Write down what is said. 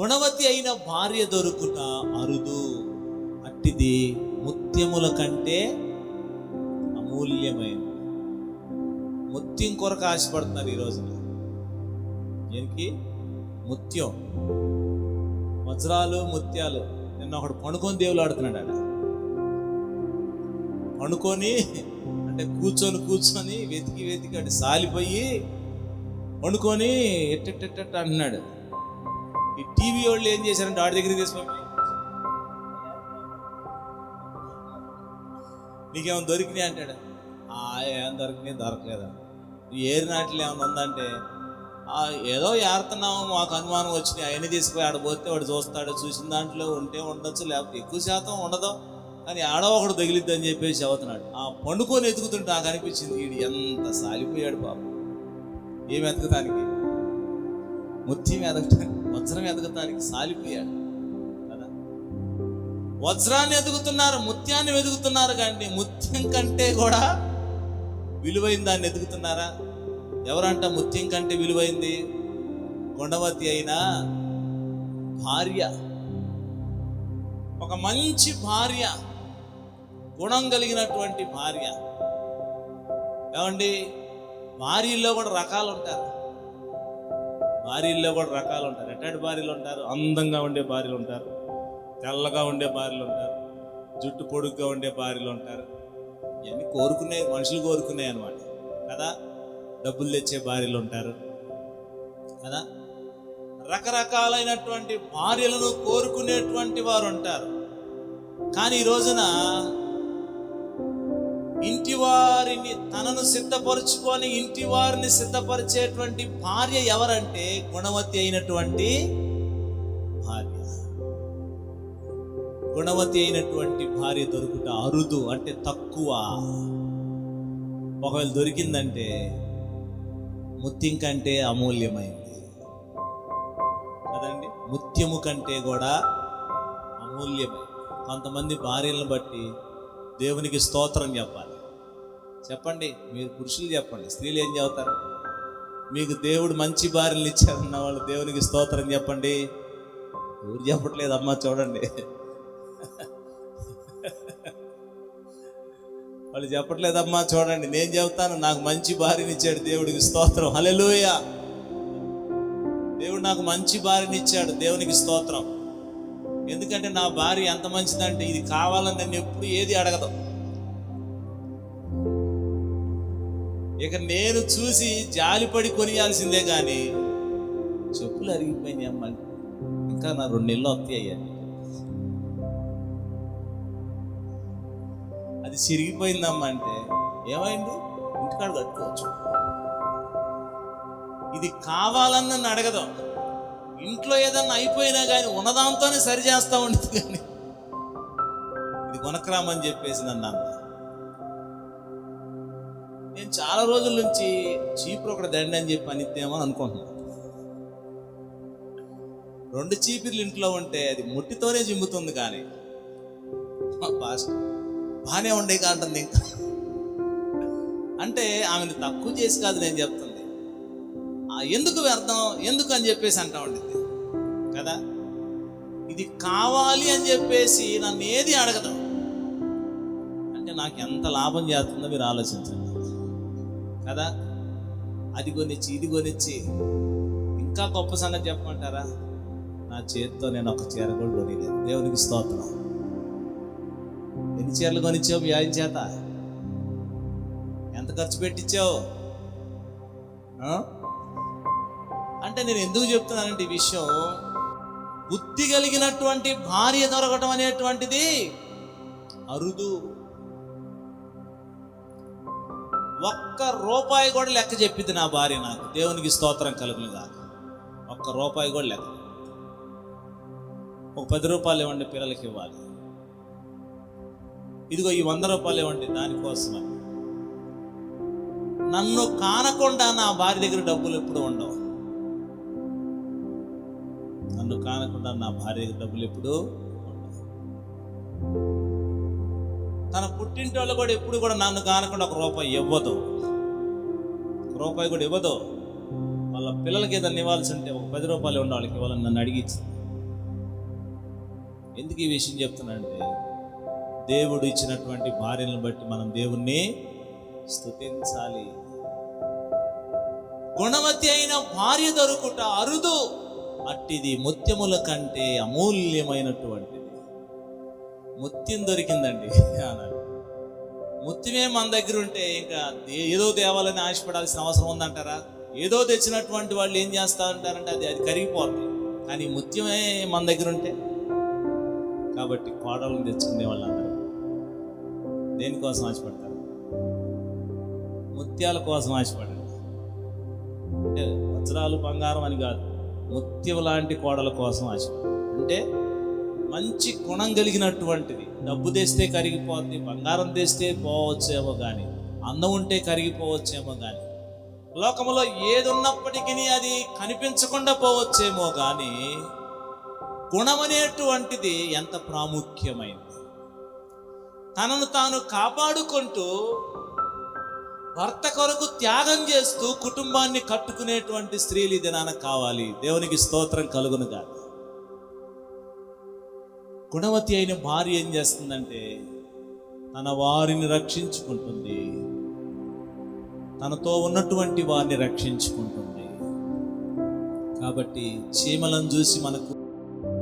గుణవతి అయిన భార్య దొరుకుట అరుదు అట్టిది ముత్యముల కంటే అమూల్యమైన. ముత్యం కొరకు ఆశపడుతున్నారు ఈ రోజున. దేనికి? ముత్యం. వజ్రాలు ముత్యాలు. నిన్న ఒకడు పండుకొని దేవులు ఆడుతున్నాడు ఆడ పండుకొని అంటే కూర్చొని కూర్చొని వెతికి వెతికి అటు సాలిపోయి వండుకొని ఎట్టెట్టెట్ట అంటున్నాడు ఈ టీవీ వాళ్ళు ఏం చేశారంటే ఆడి దగ్గరికి తీసుకొని నీకేమైనా దొరికినాయి? అంటాడు. ఆ ఏం దొరికినాయి దొరకలేదా ఏరి నాట్లు ఏమైనా ఉందంటే ఏదో ఏడుతున్నాము మాకు అనుమానం వచ్చినాయి అవన్నీ తీసుకుపోయి ఆడ పోతే వాడు చూస్తాడు చూసిన దాంట్లో ఉంటే ఉండొచ్చు లేకపోతే ఎక్కువ శాతం ఉండదు. కానీ ఆడో ఒకడు తగిలిద్ది అని చెప్పేసి చదువుతున్నాడు ఆ పండుకొని ఎతుకుతుంటే నాకు అనిపించింది వీడు ఎంత సాలిపోయాడు బాబు. ఏం ఎతకటానికి ముత్యం ఎదగటానికి వజ్రం ఎదగటానికి సాలిపోయాడు. కదా? వజ్రాన్ని ఎదుగుతున్నారు ముత్యాన్ని వెతుకుతున్నారు కానీ ముత్యం కంటే కూడా విలువైన దాన్ని ఎదుగుతున్నారా? ఎవరంట ముత్యం కంటే విలువైంది? గుణవతి అయిన భార్య. ఒక మంచి భార్య గుణం కలిగినటువంటి భార్య. ఏమండి? భార్యల్లో కూడా రకాలు ఉంటారు భార్యల్లో కూడా రకాలు ఉంటారు ఎట్లాంటి భార్యలు ఉంటారు అందంగా ఉండే భార్యలు ఉంటారు తెల్లగా ఉండే భార్యలు ఉంటారు జుట్టు పొడుగ్గా ఉండే భార్యలు ఉంటారు. ఇవన్నీ కోరుకునే మనుషులు కోరుకునే అనమాట కదా? డబ్బులు తెచ్చే భార్యలు ఉంటారు. కదా? రకరకాలైనటువంటి భార్యలను కోరుకునేటువంటి వారు ఉంటారు. కానీ ఈ రోజున ఇంటి వారిని తనను సిద్ధపరచుకొని ఇంటి వారిని సిద్ధపరిచేటువంటి భార్య ఎవరంటే గుణవతి అయినటువంటి భార్య. గుణవతి అయినటువంటి భార్య దొరుకుట అరుదు అంటే తక్కువ. ఒకవేళ దొరికిందంటే ముత్యం కంటే అమూల్యమైంది కదండి? ముత్యము కంటే కూడా అమూల్యమైంది కొంతమంది భార్యలను బట్టి దేవునికి స్తోత్రం చెప్పాలి. చెప్పండి మీరు పురుషులు చెప్పండి స్త్రీలు ఏం చెబుతారు? మీకు దేవుడు మంచి భార్యలు ఇచ్చారన్న వాళ్ళు దేవునికి స్తోత్రం చెప్పండి. ఎవరు చెప్పట్లేదు అమ్మ చూడండి. వాళ్ళు చెప్పట్లేదమ్మా చూడండి. నేను చెబుతాను నాకు మంచి భార్యని ఇచ్చాడు దేవుడికి స్తోత్రం. హల్లెలూయా. దేవుడు నాకు మంచి భార్యని ఇచ్చాడు దేవునికి స్తోత్రం. ఎందుకంటే నా భార్య ఎంత మంచిదంటే ఇది కావాలని నేను ఎప్పుడు ఏది అడగదు. ఇక నేను చూసి జాలిపడి కొనియాల్సిందే కానీ చెప్పులు అరిగిపోయినాయి అమ్మ. ఇంకా నా రెండు నెలలు వస్తాయి అయ్యా. అది చిరిగిపోయిందమ్మా అంటే ఏమైంది? ఇంటికాడ కట్టుకోవచ్చు. ఇది కావాలని నన్ను అడగదు. ఇంట్లో ఏదన్నా అయిపోయినా కానీ ఉన్నదాంతోనే సరి చేస్తా ఉంటుంది కానీ ఇది కొనకరామని చెప్పేసి నన్ను అన్నా నేను చాలా రోజుల నుంచి చీపురు ఒకటి దండి అని చెప్పి అనిద్దామని అనుకుంటున్నాను. రెండు చీపిర్లు ఇంట్లో ఉంటే అది ముట్టితోనే జిమ్ముతుంది కానీ. పాస్ట్ బాగానే ఉండే కాంటుంది ఇంకా. అంటే ఆమెను తక్కువ చేసి కాదు నేను చెప్తుంది. ఎందుకు వ్యర్థం ఎందుకు అని చెప్పేసి అంటా ఉండింది కదా? ఇది కావాలి అని చెప్పేసి నన్ను ఏది అడగదు. అంటే నాకు ఎంత లాభం చేస్తుందో మీరు ఆలోచించండి. కదా? అది కొనిచ్చి ఇది కొనిచ్చి. ఇంకా గొప్ప సంగతి చెప్పమంటారా? నా చేతితో నేను ఒక చీర కూడా కొనిలేదు దేవునికి స్తోత్రం. ఎన్ని చీరలు కొనిచ్చావు మీ ఆయన చేత? ఎంత ఖర్చు పెట్టించావు అంటే నేను ఎందుకు చెప్తున్నానంటే ఈ విషయం బుద్ధి కలిగినటువంటి భార్య దొరకటం అనేటువంటిది అరుదు. ఒక్క రూపాయి కూడా లెక్క చెప్పింది నా భార్య నాకు. దేవునికి స్తోత్రం కలుగులు కాదు ఒక్క రూపాయి కూడా లెక్క. ఒక పది రూపాయలు ఇవ్వండి పిల్లలకి ఇవ్వాలి. ఇదిగో ఈ వంద రూపాయలు ఇవ్వండి దానికోసమని. నన్ను కానకుండా నా భార్య దగ్గర డబ్బులు ఎప్పుడు ఉండవు. నన్ను కానకుండా నా భార్య దగ్గర డబ్బులు ఎప్పుడు ఉండవు. తన పుట్టింటోళ్ళు కూడా ఎప్పుడు కూడా నన్ను కానకుండా ఒక రూపాయి ఇవ్వదు. ఒక రూపాయి కూడా ఇవ్వదు. వాళ్ళ పిల్లలకి ఏదైనా ఇవ్వాల్సి ఉంటే ఒక పది రూపాయలు ఉండే వాళ్ళకి ఇవ్వాలని నన్ను అడిగించి ఎందుకు ఈ విషయం చెప్తున్నానంటే దేవుడు ఇచ్చినటువంటి భార్యలను బట్టి మనం దేవుణ్ణి స్తుతించాలి. గుణవతి అయిన భార్య దొరుకుట అరుదు. అట్టిది ముత్యముల కంటే అమూల్యమైనటువంటి ముత్యం దొరికిందండి అన్నాడు. ముత్యమే మన దగ్గర ఉంటే ఇంకా ఏదో తేవాలని ఆశపడాల్సిన అవసరం ఉందంటారా? ఏదో తెచ్చినటువంటి వాళ్ళు ఏం చేస్తా ఉంటారంటే అది అది కరిగిపోతుంది కానీ ముత్యమే మన దగ్గర ఉంటే? కాబట్టి కోడలను తెచ్చుకునే వాళ్ళందరూ దేనికోసం ఆశపడతారు? ముత్యాల కోసం ఆశపడండి అంటే వజ్రాలు బంగారం అని కాదు. ముత్యం లాంటి కోడల కోసం ఆశపడ అంటే మంచి గుణం కలిగినటువంటిది. డబ్బు తెస్తే కరిగిపోద్ది బంగారం తెస్తే పోవచ్చేమో కానీ అందం ఉంటే కరిగిపోవచ్చేమో కానీ లోకంలో ఏది ఉన్నప్పటికీ అది కనిపించకుండా పోవచ్చేమో కానీ గుణం అనేటువంటిది ఎంత ప్రాముఖ్యమైనది. తనను తాను కాపాడుకుంటూ భర్త కొరకు త్యాగం చేస్తూ కుటుంబాన్ని కట్టుకునేటువంటి స్త్రీలు ఇది నాన్న కావాలి. దేవునికి స్తోత్రం కలుగును గుణవతి అయిన భార్య ఏం చేస్తుందంటే తన వారిని రక్షించుకుంటుంది. తనతో ఉన్నటువంటి వారిని రక్షించుకుంటుంది. కాబట్టి చీమలను చూసి మనకు